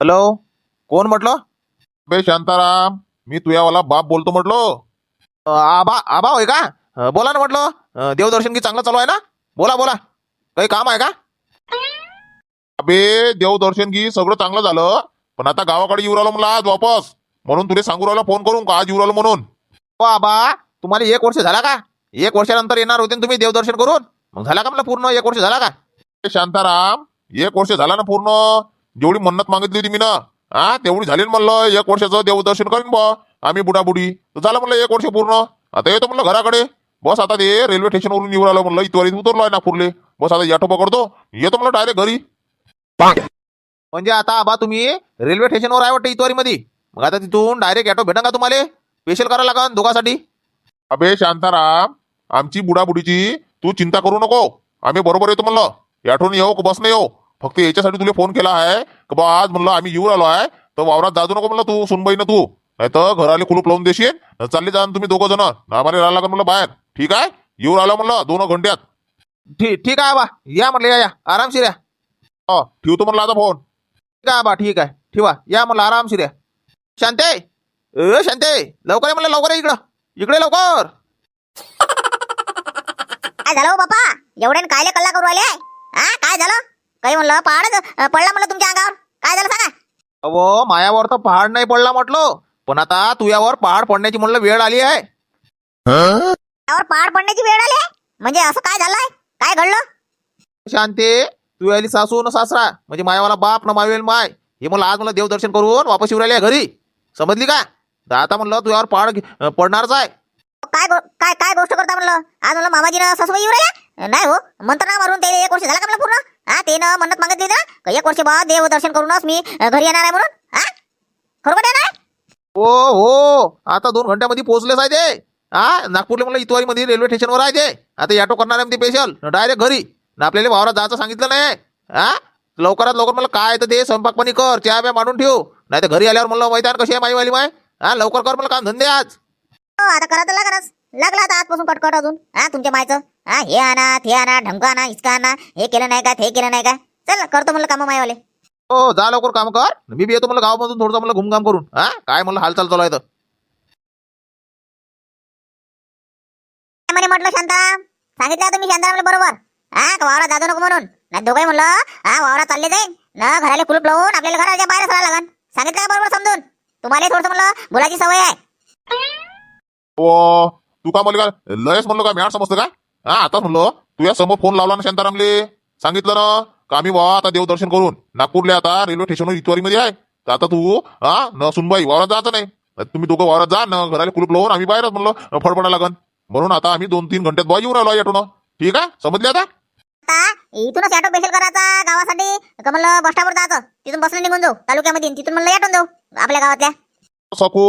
Hello? कोण म्हटलं? बे शांताराम मी तुझ्यावाला बाप बोलतो म्हटलो. अ, आबा आबा होय का? अ, बोला ना म्हटलं. अ, देवदर्शन की चांगलं चालू आहे ना? बोला बोला. काही काम आहे का? अबे देवदर्शन घे सगळं चांगलं झालं पण आता गावाकडे येऊ राहिलो मला आज वापस. म्हणून तुला सांगू राहिलो फोन करून का आज येऊ राहिलो म्हणून. हो आबा तुम्हाला एक वर्ष झाला का? एक वर्षानंतर येणार होते ना तुम्ही देवदर्शन करून? मग झाला का मला पूर्ण एक वर्ष झाला का? शांताराम एक वर्ष झाला ना पूर्ण? जेवढी मन्नत मागितली होती मी ना हा तेवढी झाली ना म्हणलं एक वर्षाचं देवदर्शन करीन बा आम्ही बुडाबुडी. तर झालं म्हणलं एक वर्ष पूर्ण. आता येतो म्हणलं घराकडे. बस आता ते रेल्वे स्टेशनवरून येऊ राहिलो म्हणलं इथवर उतरलो आहे नागपूरले. बस आता ऑटो पकडतो येतो म्हणलं डायरेक्ट घरी. म्हणजे आता आबा तुम्ही रेल्वे स्टेशनवर आहे वाटतं इतवारी मध्ये मग आता तिथून डायरेक्ट ऑटो भेटा का तुम्हाला? स्पेशल करायला लागेल दोघांसाठी? अबे शांताराम आमची बुडाबुडीची तू चिंता करू नको. आम्ही बरोबर येतो म्हणलं. आठवण येऊ का बस नाही येऊ फक्त याच्यासाठी तुला फोन केला आहे की बा आज म्हणलं आम्ही येऊ आलो आहे तर वावरात जाजू नको म्हणलं तू सुनबाई ना तू. नाही तर घराले कुलूप लावून देशील न चालले जा न तुम्ही दोघं जण. आम्हाला राहायला लागेल म्हणलं बाहेर. ठीक आहे? येऊ राहिलो म्हणलं दोन घंट्यात. ठीक ठीक आहे आबा या म्हटलं या या. आरामशीर या. हा ठेवतो म्हणलं आता फोन ठीक आहे आबा ठीक आहे. ठेवा. या म्हणलं आरामशीर या. शांते! अ शांते! लवकर ये म्हणलं लवकर इकडं. इकडे लवकर. काय झालं हो बापा? एवढ्याने कायले कल्ला करू राहिले? हा काय झालं? काही म्हणलं पहाड पडला म्हणलं तुमच्या अंगावर? काय झालं सांगा. अहो मायावर तर पहाड नाही पडला म्हटलं. पण आता तुझ्यावर पहाड पडण्याची म्हणलं वेळ आली आहे. त्यावर पहाड पडण्याची वेळ आली आहे? म्हणजे असं काय झालंय? काय घडलं? शांते तू यायली सासू न सासरा. म्हणजे मायावाला बाप न मावेल माय. हे मला आज मला देवदर्शन करून वापस येऊ राहिले घरी. समजली का? तर आता म्हणलं तुझ्यावर पहाड घे- पडणारच आहे. काय काय काय गोष्ट करता म्हणलं? आज म्हणलं मामाजीनं सासूबाई येऊ राहिल्या? नाही हो मंत्र ना मारून ते एक वर्ष झाला का म्हणलं पूर्ण? हा ते ना म्हणत मागितली ना? एक वर्ष बा देव दर्शन करूनच मी घरी येणार आहे म्हणून? हा? खरोखर येणार हो हो आता दोन घंट्यामध्ये पोहोचलेच आहे ते. हा नागपूरला म्हणलं इतवारी मध्ये रेल्वे स्टेशनवर आहे ते. आता ऑटो करणार आहे ते स्पेशल डायरेक्ट घरी. आपल्याला वावरात जायचं सांगितलं नाही. हा? लवकरात लवकर मला काय तर ते स्वयंपाक पाणी कर चहा प्या मांडून ठेव. नाही तर घरी आल्यावर म्हणलं मैदान कशी आहे माई वाली माय हा लवकर कर मला काम धंदे आज. आता करा तर लागणच लागला आता आजपासून कटकट अजून. हा तुमच्या मायचं. हा हे आणा ते आणा ढमका आणा हिचका आणा. हे केलं नाही का ते केलं नाही का? चल करतो म्हणलं काम मायवाले. हो जा लवकर काम कर. मी बी येतो मला गावामधून थोडंसं मला घुमघाम करून. हा काय म्हणलं हालचाल चालू आहे तर. काय म्हणे म्हटलं शांताराम सांगितलं आता मी शांतारामला बरोबर. हा का वावरात जातो नको म्हणून? नाही दोघंही म्हणलं हा वावरात चालले जाईन. ना घराला कुलूप लावून आपल्याला घराच्या बाहेर राहावं लागन. सांगितलं बरोबर समजून? तुम्हाला थोडस म्हणलं बोलायची सवय आहे. ओ तू का म्हणलं का? लयच म्हणलो का? मॅट समजतं का हा आताच म्हणलो. तुझ्या समोर फोन लावला ना शांतारामले? सांगितलं ना? का आम्ही वा आता देवदर्शन करून. नागपूरले आता रेल्वे स्टेशनवर इतवारी मध्ये आहे. तर आता तू हा न सुनबाई वावरात जायचं नाही. तुम्ही दोघं वावरात जा न घराला कुलूप लावून आम्ही बाहेरच म्हणलो फडफडा लागन. म्हणून आता आम्ही दोन तीन घंट्यात बा येऊन राहिलो याटून ठीक आहे? समजले आता? आता इथूनच ऑटो स्पेशल करायचा गावासाठी. का म्हणलं बस स्टॉपवर जायचं? तिथून बसलं निघून जाऊ. तालुक्यामध्ये. तिथून म्हणलं ऑटो जाऊ. आपल्या गावातल्या. सखू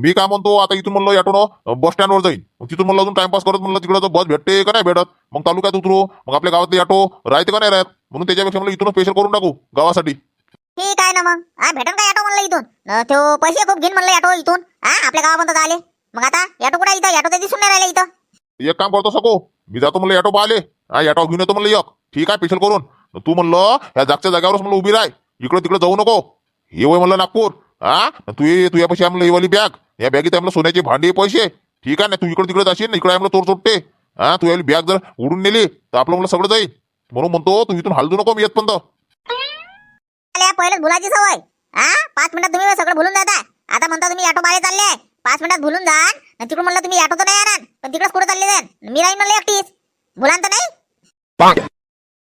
मी काय म्हणतो आता इथून म्हणलं याटून बस स्टँडवर जाईन. मग तिथून म्हणलं अजून टाइमपास करत म्हणलं तिकडं बस भेटते का नाही भेटत? मग तालुक्यात उतरू. मग आपल्या गावातले ऑटो राहते का नाही राहत? म्हणून त्याच्यापेक्षा म्हणलं इथून स्पेशल करून टाकू गावासाठी. ठीक आहे ना मग. हा भेटन का ऑटो म्हणलं इथून? तो पैसे खूप घेईन म्हणलं ऑटो इथून. हा आपल्या गावापर्यंत आले. मग आता ऑटो कुठे इथं? ऑटो तर दिसून नाही राहिले इथं. एक काम करतो सको मी जातो म्हणलं ऑटो पाहिले हा ऑटो घेऊन येतो म्हणलं एक. ठीक आहे स्पेशल करून. तू म्हणलं ह्या जागच्या जागेवरच म्हणलं उभी राह. इकडं तिकडे जाऊ नको. हे वय म्हणलं नागपूर. हा? तू ये तू यापाशी म्हणलं ही वाली बॅग या बॅगेत आहे म्हणलं सोन्याचे भांडे पैसे. ठीक आहे ना? तू इकडे तिकडे जाशील ना इकडे म्हणलं चोर चोरटे हा? तू याली बॅग जर उडून नेली तर आपलं म्हणलं सगळं जाईल. म्हणून म्हणतो तू इथून हलदू नको मी येतपर्यंत आल्या पहिलेच भुलाची सवय. हा? पाच मिनिटात तुम्ही सगळं भुलून जाता. आता म्हणता तुम्ही ऑटो मारे चालले पाच मिनिटात भुलून जा तिकडून म्हणलं तुम्ही ऑटो तर नाही येणार पण तिकडेच कुठे चालले जाण. मी राहीन म्हणलं एकटीच. भुलान तर नाही?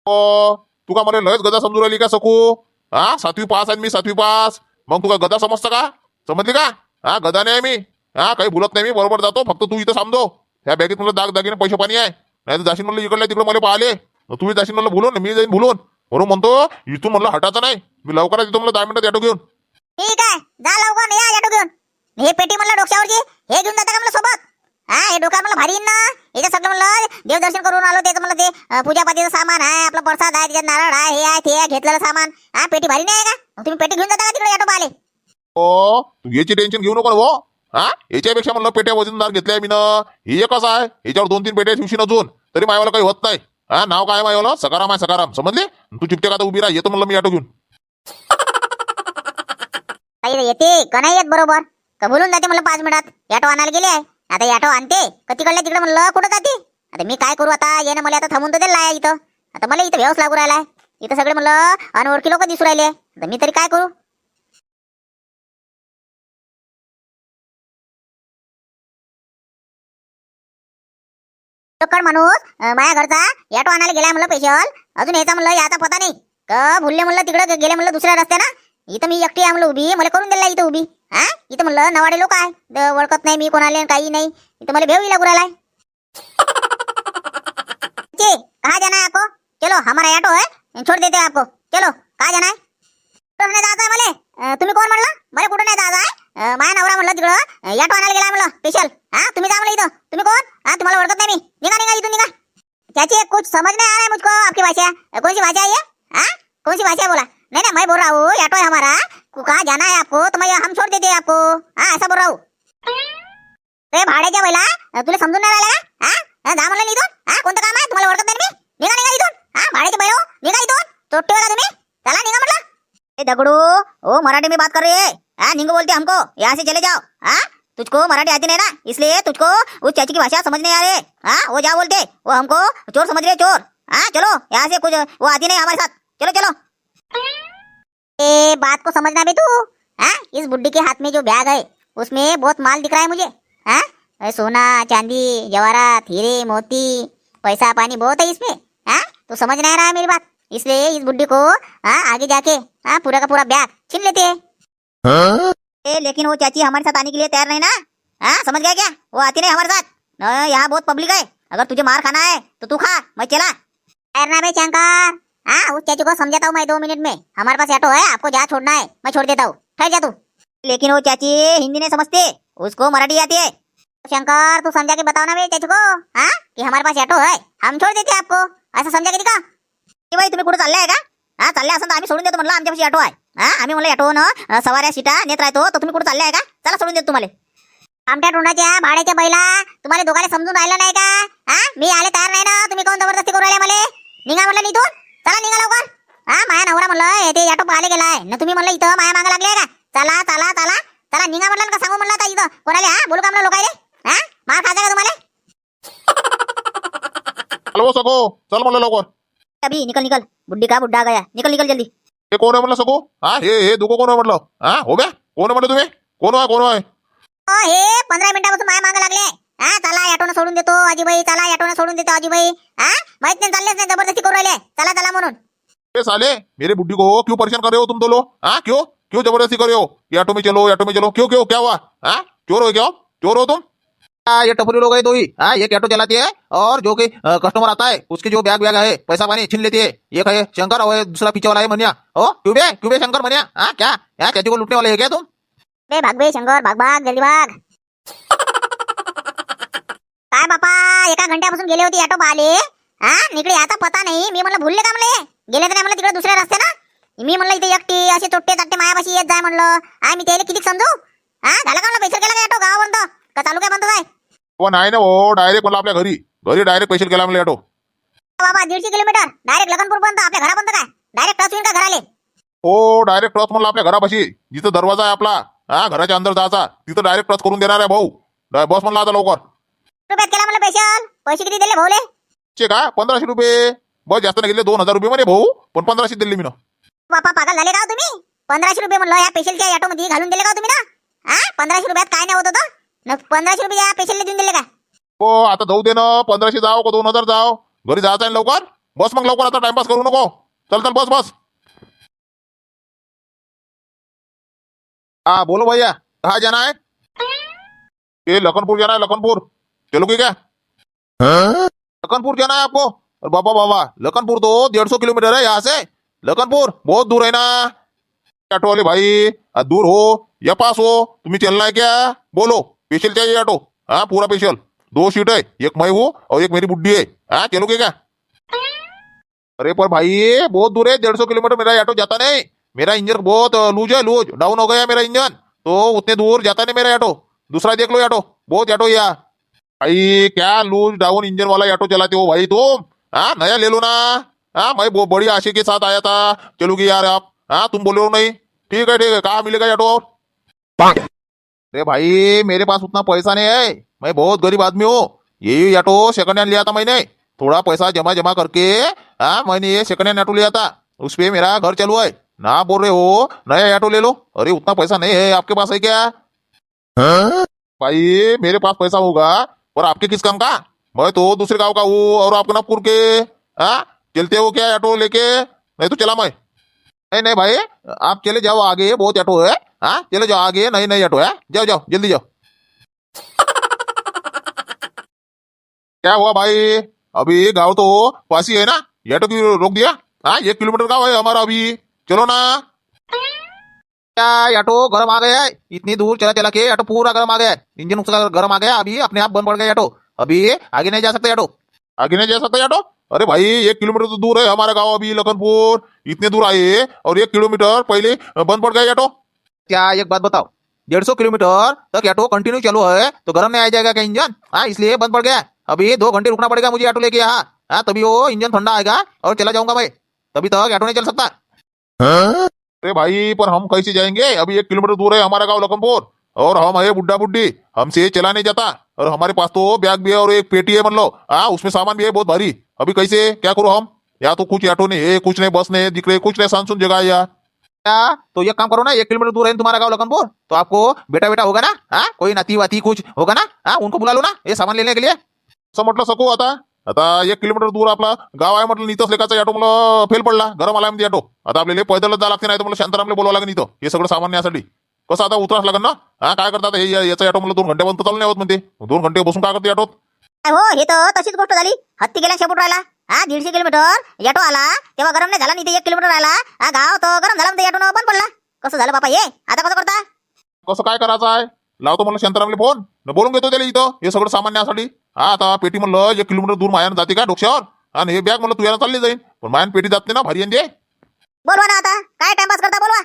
ओ, तू का मला लयच गदा समजू राहिली का सकू? हा? सातवी पास आहे मी सातवी पास. मग तू का गदा समजतं का? समजली का? हा गदा नाही मी. हा काही बोलत नाही मी. बरोबर जातो. फक्त तू इथं समजो ह्या बॅगेत मला दाग दागिने पैसे पाणी आहे. नाही तर जाशील म्हणलं इकडल्या तिकडे मला पाहिले. तुम्ही जाशील म्हणलं बोलून मी जाईन भुलून म्हणून म्हणतो इथून म्हणलं हटायचं नाही. मी लवकरच येतो मला दहा मिनिटात ऑटो घेऊन. ठीक आहे. जा लवकर या ऑटो घेऊन. हे पेटी म्हणलं डोक्यावरची हे घेऊन जाता का मला सोबत? हा हे डोक्यावर म्हणलं भारी ना. याच्या सगळं म्हणलं देवदर्शन करून आलो ते म्हणलं ते पूजापातीचं सामान आहे आपलं प्रसाद आहे त्याच्यात नारळ आहे हे आहे ते आहे घेतलेलं सामान. हा पेटी भारी नाही आहे का? तुम्ही पेटी घेऊन जाता का तिकडे ऑटो पाहिले ओ तू याची टेन्शन घेऊ नको हो. हा? याच्यापेक्षा म्हणलं पेट्या वजनदार घेतल्या मी ना. हे कसं आहे. याच्यावर दोन तीन पेट्या ठेवशील अजून. तरी मायवाला काही होत नाही. हा नाव काय मायवाला? सकाराम आहे सकाराम. समजले? तू चिपटे का उभी राह? येतो म्हणलं मी ऑटो घेऊन. येते. का नाही येत? बरोबर. का बोलून जाते म्हणलं पाच मिनिटात? ऑटो आणायला गेले आहे. आता ऑटो आणते. का तिकडल्या तिकडे म्हणलं कुठं जाते? आता मी काय करू आता? येणं मला आता थांबून तर दिलं इथं. आता मला इथं व्यवस लागू राहिलाय इथं सगळे म्हणलं अनोळखी लोक दिसू राहिले. आता मी तरी काय करू? कड माणूस माझ्या घरचा ऑटो आणायला गेलाय म्हणलं पेशल अजून याचा म्हणलं याचा पता नाही. का भुलले म्हणलं तिकडे गेले म्हणलं दुसऱ्या रस्त्यानं. इथं मी एकटी आहे म्हणलं उभी. मला करून दिला इथं उभी. हा? इथं म्हणलं नवाडे लोक आहे. द- ओळखत नाही मी कोणाले काही नाही. इथं मला भेव लागू राहिलाय कहा जाना है आपको? चलो हमारा ऑटो है. छोड़ देते हैं आपको. चलो कहा जाना है? कुठं नाही जायचं आहे मला तुम्ही कोण म्हणलं? मला कुठं नाही जायचं आहे अं, माझ्या नवरा म्हणलं तिकडं या ऑटो आणायला गेला म्हणलं स्पेशल हा तुम्ही जा म्हणलं इथं. तुम्ही कोण? हा तुम्हाला ओळखत नाही मी. निघा निघा इथून निघा. त्याची कुछ समज नाही आ रहा है मुझको आपकी भाषा. अ, कौन सी भाषा है ये? हाँ? कौन सी भाषा है बोला. नहीं नहीं मैं बोल रहा हूँ ऑटो है हमारा. कहाँ जाना है आपको? तो मैं हम छोड़ देते हैं आपको. हाँ ऐसा बोल रहा हूँ. रे भाड़े क्या बोला तुला समजून नाही राहिला का? हा? हा जा म्हणलं इथून. दगडू। ओ, मराठी में बात कर रही है। हाँ निंगो बोलते हमको, यहाँ से चले जाओ। हाँ तुझको मराठी आती नहीं ना, इसलिए तुझको उस चाची की भाषा समझ नहीं आ रही हाँ। वो जा बोलते वो हमको चोर समझ रहे चोर। हाँ चलो, यहाँ से कुछ, वो आती नहीं हमारे साथ। चलो चलो। ए, बात को समझना भी तू। हाँ इस बुड्ढी के हाथ में जो बैग है, उसमें बहुत माल दिख रहा है मुझे। हाँ सोना, चांदी, जवाहरात, हीरे, मोती, पैसा, पानी बहुत है इसमें। हाँ तो समझ नहीं रहा है मेरी बात। इसलिए इस बुड्ढी को हाँ आगे जाके हाँ पूरा का पूरा बैग छीन लेते हैं। ए, लेकिन वो चाची हमारे साथ आने के लिए तैयार नहीं ना? हाँ समझ गया क्या? वो आती नहीं हमारे साथ। यहाँ बहुत पब्लिक है। अगर तुझे मार खाना है तो तू खा मैं चला। ठहरना भाई शंकर। हाँ उस चाची को समझाता हूँ मैं दो मिनट में। हमारे पास ऑटो है आपको जहाँ छोड़ना है मैं छोड़ देता हूँ। ठहर जा तू। लेकिन वो चाची हिंदी नहीं समझती उसको मराठी आती है। शंकर तू समझा के बताओ ना भाई चाची को हाँ कि हमारे पास ऑटो है। हम छोड़ देते हैं आपको। ऐसा समझा के की बाई तुम्ही कुठे चाललाय का? हा चालले असं तर आम्ही सोडून देतो म्हणलं आमच्यापाशी ऑटो आहे. हा आम्ही म्हणलं ऑटो न सवाऱ्या सीटा नेत राहतो तर तुम्ही कुठे चाललाय का? चला सोडून देतो तुम्हाला. आमच्या टोंडाच्या भाड्याच्या बैला तुम्हाला दोघांना समजून राहिलं नाही का? हा मी आले तयार नाही ना तुम्ही कोण जबरदस्ती करू राहिले मला? निघा म्हणलं इथून. चला निघा लवकर. हा माया नवरा म्हणलं हे ते ऑटो पाहायला गेलाय. ना तुम्ही म्हणलं इथं माया मागा लागले का? चला चला चला. चला निघा म्हणलं का सांगू म्हणलं आता इथं. कोणाला हा बोलू का म्हणलं लोकायले? हा मार खायचा का तुम्हाला? चल म्हणलं लवकर. अभी निकल निकल. बुड्ढी का बुड्ढा गया? निकल निकल जल्दी. हे कोण आहे म्हणलं सगो? हा हे हे दुको कोण आहे म्हटलं? हा हो बे कोण आहे म्हणलं तुम्ही? कोण आहे कोण आहे? ओ हे पंधरा मिनिटापासून माया मागे लागले. हा चला ऑटोनं सोडून देतो आजीबाई. चला ऑटोनं सोडून देतो आजीबाई. हा माहीत नाही चाललेच नाही जबरदस्ती करू राहिले. चला चला म्हणून. ये साले मेरे बुड्ढी को क्यों परेशान कर रहे हो तुम दो लोग हाँ क्यों? क्यों जबरदस्ती कर रहे हो? ये ऑटो में चलो ये ऑटो में चलो. क्यों क्यों क्या हुआ? हाँ चोर हो क्या? हो? चोर हो तुम? हाँ, ये टपरी लोग है दो ही। हाँ एक ऑटो चलाती है और जो कि कस्टमर आता है उसके जो बैग बैग है पैसा पानी छीन लेती है। एक है शंकर और दूसरा पीछे वाला है मनिया। ओ क्यूबे क्यूबे शंकर मनिया? हाँ क्या? क्या चाची को लूटने वाले है क्या तुम? बे भाग बे शंकर भाग भाग जल्दी भाग। काय बापा एका घंट्यापासून गेले होते ऑटो पाहिले हा इकडे याचा पता नाही. मी म्हणलं भुलले का म्हणले? गेले तर नाही म्हणलं तिकडे दुसऱ्या रस्ते ना मी म्हणलं इथे एकटी असे चोट्टे चाट्टे मायापाशी येत जाय म्हणलं. आ मी त्याला किती समजू? हा झालं का म्हणलं पैसे गेला का ऑटो? गावापर्यंत? का चालू काय बंद आहे वो नाही ना हो डायरेक्ट म्हणलं आपल्या घरी. घरी डायरेक्ट पैसे गेला म्हणलं ऑटो. बाबा दीडशे किलोमीटर. डायरेक्ट लखनपूर पर्यंत. आपल्या घरापर्यंत काय? डायरेक्ट टच होईल का घराले? हो डायरेक्ट टच म्हणलं आपल्या घरापाशी. जिथं दरवाजा आहे आपला. हा घराच्या अंदर जायचा. तिथं डायरेक्ट टच करून देणार आहे भाऊ. बस म्हणलं आता लवकर. रुपयात केला म्हणलं पेशल पैसे किती दिले भाऊले? चे का? पंधराशे रुपये. बस जास्त नाही गेले दोन हजार रुपये म्हणे भाऊ. पण पंधराशे दिले मी ना बापा पागल झाले का हो तुम्ही? पंधराशे रुपये म्हणलं या ऑटो मध्ये घालून दिले का हो तुम्ही ना? हा? पंधराशे रुपयात काय नाही होत होतं? पंधराशे रुपये या देऊन दिले का? हो आता जाऊ दे ना. पंधराशे जाव का दोन हजार जाव? घरी जायचं आहे ना लवकर? बस मग लवकर आता टाइमपास करू नको. चल चल बस बस. हा बोलो भैया कहा जाना है ये लखनपुर जाना है लखनपुर. चलोगे क्या? लखनपुर जाना है आपको? अरे बाबा बाबा लखनपुर तो डेढ़ सौ किलोमीटर है यहाँ से. लखनपुर बहुत दूर है ना. ऑटो वाले भाई? दूर हो या पास हो. तुम्हें चलना है क्या? बोलो. स्पेशल चाहिए ऑटो हाँ पूरा स्पेशल दो सीट है एक मैं हूँ और एक मेरी बुड्ढी है हाँ चलोगे क्या अरे पर भाई, बहुत दूर है डेढ़ सौ किलोमीटर मेरा ऑटो जाता नहीं. मेरा इंजन बहुत लूज है लूज. डाउन हो गया मेरा इंजन. तो उतने दूर जाता नहीं मेरा ऑटो. दूसरा देख लो ऑटो. बहुत ऑटो या. भाई, क्या लूज डाउन इंजन वाला ऑटो चलाते हो भाई तुम? हाँ नया ले लो ना. हाँ मैं बहुत बड़ी आशे के साथ आया था. चलोगे यार आप. हाँ तुम बोले नहीं. ठीक है ठीक है. कहा मिलेगा ऑटो और? अरे भाई, मेरे पास उतना पैसा नहीं है। मैं बहुत गरीब आदमी हूँ। यही ऑटो सेकंड हैंड लिया था मैंने। थोड़ा पैसा जमा जमा करके हाँ मैंने ये सेकंड हैंड ऑटो लिया था। उस पे मेरा घर चालू है। ना बोल रहे हो, नया ऑटो ले लो। अरे, उतना पैसा नहीं है। आपके पास है क्या? भाई, मेरे पास पैसा होगा। और आपके किस काम का? मैं तो दूसरे गाँव का हूँ और आप नागपुर के हाँ चलते हो क्या ऑटो लेके? नहीं तो चला मैं। नहीं नहीं भाई, आप चले जाओ आगे। बहुत ऑटो है। हाँ चले जाओ आगे नहीं नई ऑटो है जाओ जाओ जल्दी जाओ क्या हुआ भाई अभी गाँव तो पास ही है ना ये क्यों रोक दिया हाँ एक किलोमीटर गाँव है हमारा अभी चलो ना क्या ऑटो गर्म आ गया है इतनी दूर चला चला के ऑटो पूरा गर्म आ गया है इंजन उसका गर्म आ गया अभी अपने आप बंद पड़ गया ऑटो अभी आगे नहीं जा सकते ऑटो आगे नहीं जा सकता ऑटो अरे भाई एक किलोमीटर तो दूर है हमारा गाँव अभी लखनपुर इतने दूर आए और एक किलोमीटर पहले बंद पड़ गया ऑटो क्या एक बात बताओ? डेढ़ सौ किलोमीटर तक ऑटो कंटिन्यू चालू है तो गर्म नहीं आ जाएगा क्या इंजन? हाँ इसलिए बंद पड़ गया अभी दो घंटे रुकना पड़ेगा मुझे ऑटो लेके यहाँ। हाँ तभी वो इंजन ठंडा आएगा और चला जाऊँगा मैं। तभी तक ऑटो नहीं चल सकता। अरे भाई, पर हम कैसे जाएँगे? अभी एक किलोमीटर दूर है हमारा गाँव लखनपुर, और हम है बुड्ढा बुड्ढी। हमसे चला नहीं जाता, और हमारे पास तो बैग भी है और एक पेटी है, मान लो। हाँ उसमें सामान भी है, बहुत भारी। अभी कैसे, क्या करो हम? या तो कुछ ऑटो नहीं है कुछ नहीं, बस नहीं, दिख रहे कुछ नहीं सानसुन जगह यार क्या तो ये काम करो ना एक किलोमीटर दूर है तुम्हारा गाँव लखनपुर। तो आपको बेटा बेटा होगा ना? हाँ? कोई नाती वाती कुछ होगा ना? हाँ? उनको बुला लो ना ये सामान लेने के लिए। असं म्हटलं सकू आता. आता एक किलोमीटर दूर आपला गाव आहे म्हटलं नीतच लेखाचा ऑटो मला फेल पडला. गरम आला म्हणजे ऑटो. आता आपल्याला पैदलच जा लागते नाही तर मला शांतारामला बोलावं लागेल इथं. हे सगळं सामान न्यासाठी कसं आता उतराच लागेल ना? हा? काय करतात हे या- याचा ऑटो मला दोन घंट्यापर्यंत चालू नाही होत म्हणते. दोन घंटे बसून काय करते ऑटोत? काय हो हे तर तशीच गोष्ट झाली. हत्ती गेल्या शेपूट राहिला? हा दीडशे किलोमीटर? ऑटो आला. तेव्हा गरम नाही झाला नाही ते एक किलोमीटर राहिला. हा गाव तर गरम झाला ऑटो बंद पडला. कसं झालं बापा हे आता कसं करता? कसं काय करायचं आहे लावतो मला शांतारामले फोन न बोलून घेतो त्याला इथं. हे सगळं सामान न्यासाठी. हा आता पेटी म्हणलं एक किलोमीटर दूर मायानं जाते का डोक्यावर? आणि हे बॅग म्हणलं तुझ्यानं चालली जाईन. पण मायान पेटी जात नाही ना भारी यांचे बोलवा ना आता. काय टाइमपास करता बोलवा.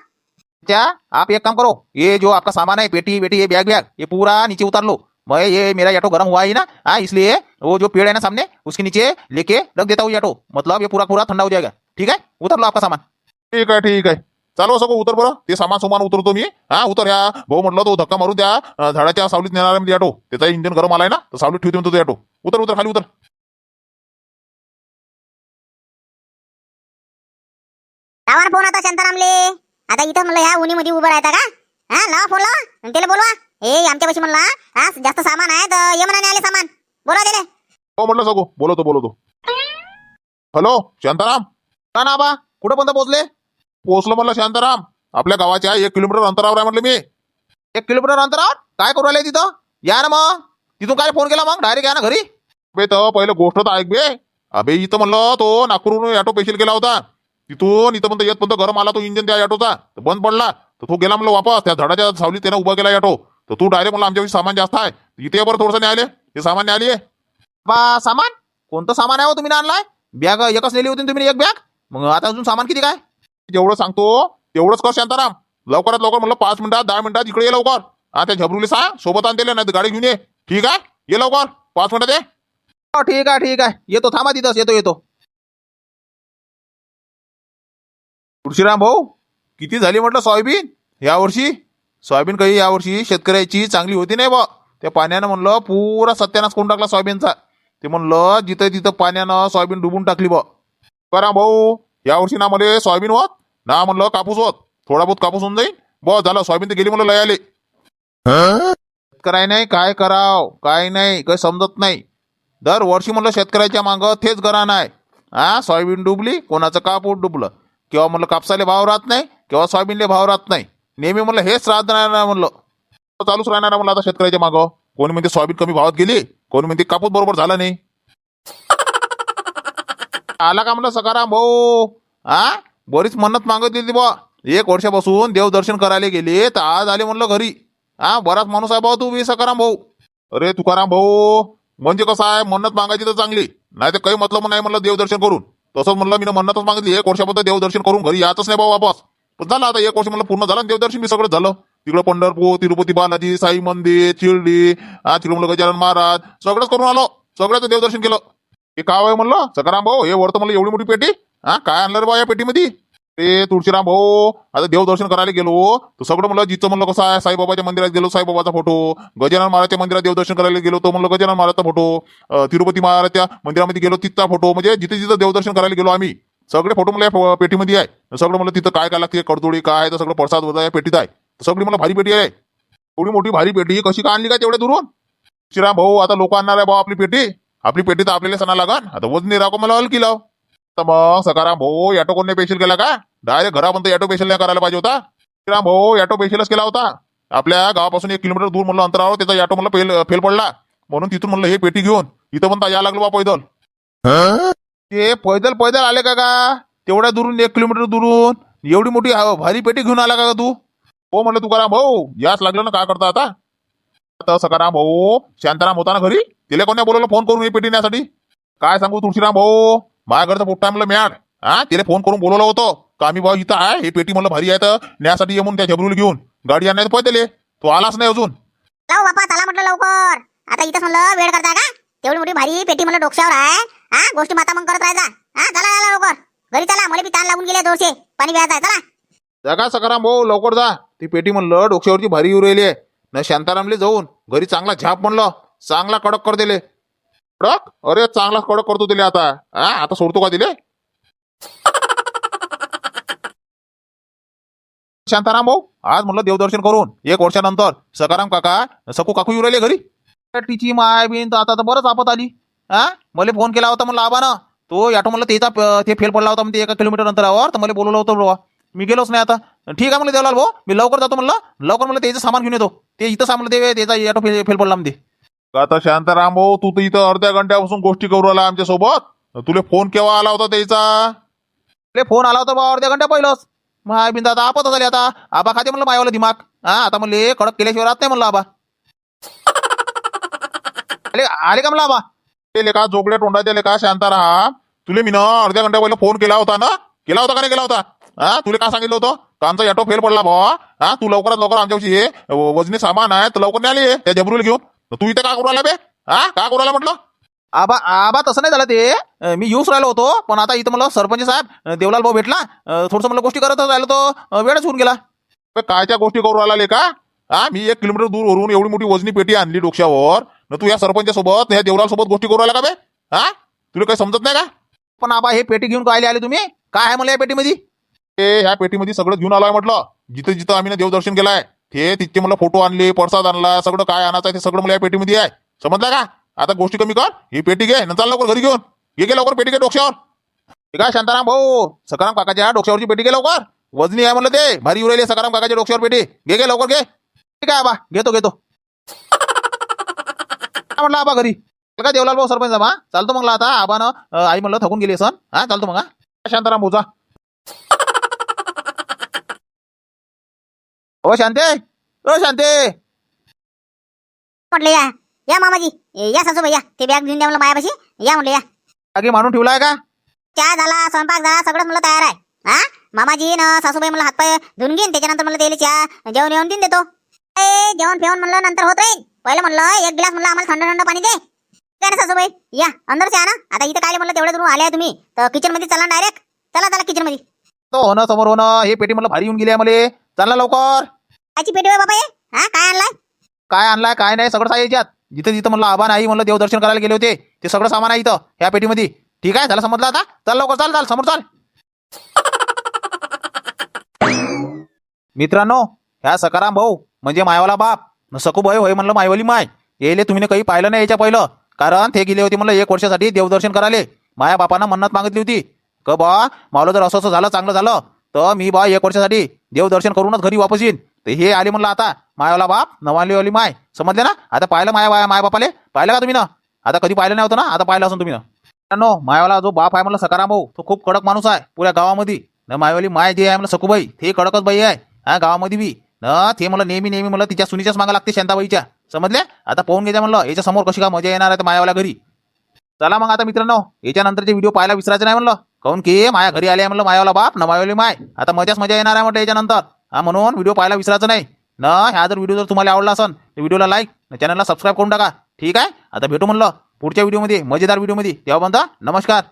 क्या आप एक काम करो. ये जो आपका सामान है पेटी बेटी ये बैग बैग. ये पूरा नीचे उतार लो. मैं ये मेरा ऑटो गर्म हुआ ही ना? हाँ इसलिए वो जो पेड़ है ना सामने उसके नीचे लेके रख देता हूँ ये ऑटो मतलब ये पूरा पूरा ठंडा हो जाएगा। ठीक है? उतार लो आपका सामान। ठीक आहे ठीक आहे चालू सगळं उतर बरं ते सामान सुमान उतरतो मी। हा उतर ह्या भाऊ म्हटलं तो धक्का मारून त्या झाडाच्या सावलीत नेणार आहे म्हणजे ऑटो त्याचा इंजिन गरम आलाय ना तर सावलीत ठेवते तो ऑटो उतर उतर खाली उतर. लावा फोन आता शांतारामले. आता इथं म्हणलं ह्या उन्हीमध्ये उभं राहता का? हा लावा फोन लावा. आणि त्याला बोलवा. हे आमच्या पाशी म्हणला हा जास्त सामान आहे तर ये म्हणा आले सामान. बोला दिले हो म्हटलं सगो बोलवतो बोलवतो. हॅलो शांताराम. का ना बा? कुठं पर्यंत पोहोचले. पोहोचलो म्हटलं शांताराम. आपल्या गावाच्या एक किलोमीटर अंतरावर आहे म्हटलं मी. एक किलोमीटर अंतरावर? काय करू राहिले तिथं? या ना मग. तिथून काय फोन केला मग? डायरेक्ट या ना घरी. बे तर पहिलं गोष्ट तर ऐक बे. अबे इथं म्हणलं तो नागपूरहून ऑटो पेशील गेला होता. तिथून इथं म्हणतो येत पण गरम आला तो इंजिन त्या ऑटोचा. तर बंद पडला. तर तो गेला म्हणलं वापस. त्या झाडाच्या सावलीत त्यानं उभा केला ऑटो. तर तू डायरेक्ट म्हणलं आमच्यापाशी सामान जास्त आहे. इथे ये बरं थोडंसं न्यायले. हे सामान न्यायली आहे बा सामान? कोणतं सामान आहे हो तुम्ही आणलाय? बॅग एकच नेली होती ना तुम्ही एक बॅग? मग आता अजून सामान किती काय? जेवढं सांगतो तेवढंच कर शांताराम. लवकरात लवकर म्हणलं पाच मिनिटात दहा मिनिटात इकडे ये लवकर. आता त्या सांग सोबत आणते नाही गाडी घेऊन ये. ठीक आहे? ये लवकर. पाच मिनिटात ये. हो ठीक आहे ठीक आहे. येतो थांबा तिथंच. येतो येतो. तुळशीराम भाऊ किती झाली म्हटलं सोयाबीन? या वर्षी? सोयाबीन काही यावर्षी शेतकऱ्याची चांगली होती नाही बा. त्या पाण्यानं म्हणलं पुरा सत्यानाश करून टाकला सोयाबीनचा. ते म्हणलं जिथं तिथं पाण्यानं सोयाबीन डुबून टाकली बा. करा भाऊ यावर्षी ना मला सोयाबीन होत ना म्हणलं कापूस होत. थोडा बहुत कापूस होऊन जाईल बस झालं सोयाबीन तर गेली म्हणलं लय आले शेतकऱ्या नाही काय कराव काय नाही काही समजत नाही. दरवर्षी म्हणलं शेतकऱ्याच्या मागं तेच गरान आहे हा सोयाबीन डुबली कोणाचं कापूस डुबलं. किंवा म्हणलं कापसाले भाव राहत नाही किंवा सोयाबीनले भाव राहत नाही. नेहमी म्हणलं हेच राहत नाही म्हणलं. चालूच राहणार म्हणलं आता शेतकऱ्याच्या मागं. कोणी म्हणते सोयाबीन कमी भावात गेली? कोणी म्हणते कापूस बरोबर झाला नाही. आला का म्हणलं सकाराम भाऊ? हा बरीच मन्नत मागत होती बा एक वर्षापासून देवदर्शन करायला गेले तर आज आले म्हणलं घरी. हा बराच माणूस आहे भाऊ तू बी सकाराम भाऊ. अरे तुकाराम भाऊ म्हणजे कसं आहे मन्नत मागायची तर चांगली. नाही तर काही मतलब नाही म्हणलं देवदर्शन करून. तसंच म्हणलं मी मन्नतच मागितली. एक वर्षापर्यंत देवदर्शन करून घरी याच नाही भाऊ वापस. पण झालं आता एक वर्ष मला पूर्ण झालं आणि देवदर्शन मी सगळं झालं. तिकडं पंढरपूर तिरुपती बालाजी साई मंदिर शिर्डी हा तिकडं म्हणलं गजानन महाराज सगळंच करून आलो. सगळ्याचं देवदर्शन केलं. हे काय आहे म्हणलं? सकाराम भाऊ हे वरतं म्हणलं एवढी मोठी पेटी? हा काय आणलं रे बा या पेटीमध्ये? ते तुळशीराम भाऊ आता देवदर्शन करायला गेलो. तर सगळं म्हणलं जिचं म्हणलं कसं आहे साईबाबाच्या मंदिरात गेलो साईबाबाचा फोटो. गजानन महाराजच्या मंदिरात देवदर्शन करायला गेलो तो म्हणलं गजानन महाराजचा फोटो. तिरुपती महाराजच्या मंदिरामध्ये गेलो तिथचा फोटो. म्हणजे जिथे जिथं देवदर्शन करायला गेलो आम्ही. सगळे फोटो मला या पेटीमध्ये आहे. सगळं मला तिथं काय काय लागते कडतोडी काय आहे तर सगळं प्रसाद वगैरे या पेटीत आहे. सगळी मला भारी पेटी आहे. एवढी मोठी भारी पेटी कशी का आणली का तेवढ्या दुरून? श्रीराम भाऊ आता लोक आणणार आहे भाऊ आपली पेटी. आपली पेटी तर आपल्याला सणा लागन. आता वजनी राखो मला हलकी लाव. तर मग सकाराम भाऊ याटो कोणने पेशील केला का? डायरेक्ट घरापर्यंत याटो पेशील नाही करायला पाहिजे होता. श्रीराम भाऊ ऑटो पेशीलच केला होता. आपल्या गावापासून एक किलोमीटर दूर म्हणलं अंतरावर त्याचा ऑटो मला फेल फेल पडला. म्हणून तिथून म्हणलं हे पेटी घेऊन. इथं पण या लागलो बा पैदल. ते पैदल पैदल आले का का? तेवढ्या दुरून एक किलोमीटर दुरून. एवढी मोठी हा- भारी पेटी घेऊन आला का का तू? हो म्हणलं तुकाराम भाऊ याच लागलं ना काय करता आता? आता सकाराम भाऊ शांताराम होता ना घरी? तिला कोण्या बोलवलं फोन करून हे पेटी नेण्यासाठी काय सांगू तुळशीराम भाऊ? माझ्याकडचं पोट्टा म्हणलं म्याड. हा तिला फोन करून बोलवलं होतं. का आम्ही भाऊ इथं आहे? हे पेटी म्हणलं भारी आहे तर न्यासाठी येऊन त्या झबरूल घेऊन. गाडी आणण्यात पैदल तो आलाच नाही अजून. लाव बापा चला म्हटलं लवकर. आता इथं म्हणलं वेळ करता का? तेवढी मोठी भारी पेटी म्हणलं डोक्यावर आहे. हा गोष्टी माता मग करत राहायचा. हा चला चला लवकर. घरी चला मला बी ताण लागून गेले दोरशे पाणी प्यायचं चला. जगा सकाराम भाऊ लवकर जा. ती पेटी म्हणलं डोक्यावरची भारी येऊ राहिली आहे. न शांतारामले जाऊन घरी चांगला झाप म्हणलं. चांगला कडक कर दिले. कडक? अरे चांगला कडक करतो दिले आता. हा आता सोडतो का दिले? शांताराम भाऊ आज म्हणलं देवदर्शन करून एक वर्षानंतर. सकाराम काका सकू काकू येऊ राहिले घरी? टीची माय बिन तर आता तर बरंच आपत आली. हा? मला फोन केला होता म्हणलं आबानं. तो याटो म्हणलं त्याचा ते फेल पडला होता म्हणते एका किलोमीटर अंतरावर. तर मला बोलवलं होतं बाबा मी गेलोच नाही आता. ठीक आहे म्हणलं देवलाल भाऊ मी लवकर जातो म्हणलं. लवकर म्हणलं त्याचं सामान घेऊन येतो. ते इथं सामान ते त्याचा याटो फेल फेल पडला म्हणते. आता शांताराम भाऊ तू तर इथं अर्ध्या घंट्यापासून गोष्टी करू आला आमच्यासोबत तुला फोन केव्हा आला होता त्याचा? फोन आला होता बा अर्ध्या घंट्या पहिलंच. माय बिंदा आता आपत झाली आता. आबा खाते म्हणलं मायवाला दिमाग. हा आता म्हणले कडक केल्याशिवाय राहत नाही म्हणलं आबा. आले आले का म्हणलं आबा? ते लेका जोगड्या तोंडाच्या लेका शांताराम तुले मी ना अर्ध्या घंट्या पहिला फोन केला होता ना? केला होता का नाही केला होता? हा? तुला काय सांगितलं होतं? कांचा ऑटो फेल पडला भावा हा? तू लवकरात लवकर आमच्याशी व- वजनी सामान आहे तर लवकर नाही आली त्या जबरूल घेऊन. तर तू इथे का करू आला बे? हा? का करू आला म्हटलं? आबा आबा तसं नाही झालं ते. मी येऊच राहिलो होतो पण आता इथं मला सरपंच साहेब देवलाल भाऊ भेटला. थोडंसं मला गोष्टी करत राहिलो तो. वेळच होऊन गेला. बे, कायच्या गोष्टी करू आला लेका हा? मी एक किलोमीटर दूर वरून एवढी मोठी वजनी पेटी आणली डोक्यावर. न तू या सरपंचा सोबत या देवराल सोबत गोष्टी करू आला का बे? हा? तुला काही समजत नाही का? पण आबा हे पेटी घेऊन काय आले तुम्ही? काय आहे मला या पेटीमध्ये? ते ह्या पेटीमध्ये सगळं घेऊन आलोय म्हटलं. जिथं जिथं आम्ही ना देवदर्शन केलंय ते तिथे मला फोटो आणले प्रसाद आणला सगळं काय आणायचं आहे ते सगळं मला या पेटीमध्ये आहे. समजलं का? आता गोष्टी कमी कर. ही पेटी घे न चाल लवकर घरी घेऊन. घे घे लवकर पेटी घे डोक्यावर. हे काय शांताराम भाऊ? सकाराम काकाच्या डोक्यावरची पेटी घे लवकर. वजनी आहे म्हणलं ते. भारी उरायली सकाराम काकाच्या डोक्यावर पेटी. घे घे लवकर घे. ठीक आहे आबा घेतो घेतो. म्हणलं आबा घरी. का देवलाल भाऊ सरपंच आबा चालतो मग आता आबानं आई म्हणलं थकून गेली सण हा चालतो मग हा. शांताराम भाऊचा. ओ शांते ओ शांते. म्हटलं या या मामाजी ए, या सासूबाई या ते बॅग घेऊन द्या म्हणलं मायापाशी या म्हटलं या. आगे मारून ठेवलाय का? चहा झाला स्वयंपाक झाला सगळंच मला तयार आहे. हा? मामाजी ना सासूबाई मला हातपाय धुवून घेईन त्याच्यानंतर मला त्याला चहा जेवण येऊन देईन देतो. ए जेवण फेवण म्हणलं नंतर होत राहील. पहिलं म्हणलं एक ग्लास म्हणलं आम्हाला थंड थंड पाणी दे. काय ना सासूबाई या अंदर चहा ना. आता इथं काय म्हणलं तेवढं दूर आले आहे तुम्ही. तर किचनमध्ये चला डायरेक्ट चला चला किचनमध्ये तो होणं समोर होणं हे पेटी मला भारी येऊन गेली आहे मला. चालला लवकर. कायची पेटी होय बाबा हे? हा काय आणलाय? काय आणलाय काय नाही सगळं आहे याच्यात. जिथे जिथं म्हणलं आबा नाही म्हणलं देवदर्शन करायला गेले होते. ते सगळं सामान आहे इथं ह्या पेटीमध्ये. ठीक आहे झालं समजलं आता? चल लवकर चाल चाल समोर चाल. मित्रांनो ह्या सकाराम भाऊ म्हणजे मायवाला बाप. न सकू होय म्हणलं मायवाली माय येले तुम्ही काही पाहिलं नाही याच्या पहिलं. कारण ते गेले होते म्हणलं एक वर्षासाठी देवदर्शन करायले. माया बापानं मन्नत मागितली होती. क बा मावलं जर असं असं झालं चांगलं झालं तर मी बा एक वर्षासाठी देवदर्शन करूनच घरी वापस येईन. तर हे आले म्हणलं आता. मायावाला बाप नवालीवाली माय. समजले ना? आता पाहिलं माया माया माय बापाले? पाहिलं का तुम्ही ना आता कधी पाहिलं नाही होतं ना? आता पाहिलं असून तुम्ही ना मित्रांनो मायावाला जो बाप आहे म्हणलं सकाराम भाऊ तो खूप कडक माणूस आहे पुऱ्या गावामध्ये. न मायवाली माय जे आहे म्हणलं सखूबाई ते कडकच बाई आहे. हा गावामध्ये बी. न ते मला नेहमी नेहमी मला तिच्या सुनीच्याच मागा लागते शांताबाईच्या. समजले आता पाहून घ्यायच्या म्हणलं याच्या समोर कशी का मजा येणार आहे मायावाल्या घरी. चला मग आता मित्रांनो याच्यानंतरचे व्हिडिओ पाहायला विसरायचं नाही म्हणलं. काऊन की माया घरी आले म्हणलं मायावाला बाप न मायावाली माय. आता मजाच मजा येणार आहे म्हटलं याच्यानंतर. हा म्हणून व्हिडिओ पाहायला विसरायचं नाही. न ह्या जर व्हिडिओ जर तुम्हाला आवडला असेल तर व्हिडिओला लाईक चॅनलला सबस्क्राईब करून टाका. ठीक आहे? आता भेटू म्हणलं पुढच्या व्हिडिओमध्ये मजेदार व्हिडिओमध्ये. तेव्हा नमस्कार.